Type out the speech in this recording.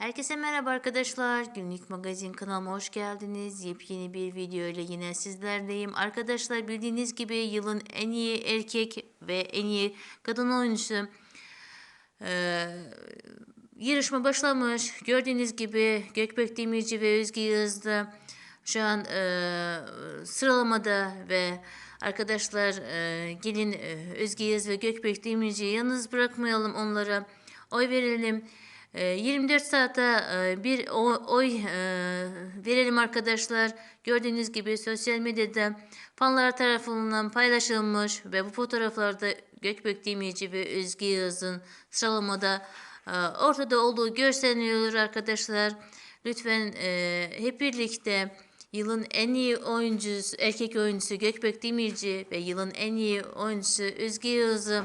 Herkese merhaba arkadaşlar. Günlük Magazin kanalıma hoş geldiniz. Yepyeni bir video ile yine sizlerleyim. Arkadaşlar bildiğiniz gibi yılın en iyi erkek ve en iyi kadın oyuncusu eee, yarışma başlamış. Gördüğünüz gibi Gökbek Demirci ve Özge Yağız'da şu an eee, sıralamada ve arkadaşlar eee, gelin eee, Özge Yağız ve Gökbek Demirci'yi yalnız bırakmayalım onlara oy verelim. Eee, 24 saate eee, bir oy eee, verelim arkadaşlar. Gördüğünüz gibi sosyal medyada fanlar tarafından paylaşılmış ve bu fotoğraflarda Gökbek Demirci ve Özge Yağız'ın sıralamada eee, ortada olduğu gösteriliyor arkadaşlar. Lütfen eee, hep birlikte yılın en iyi oyuncusu, erkek oyuncusu Gökbek Demirci ve yılın en iyi oyuncusu Özge Yağız'ı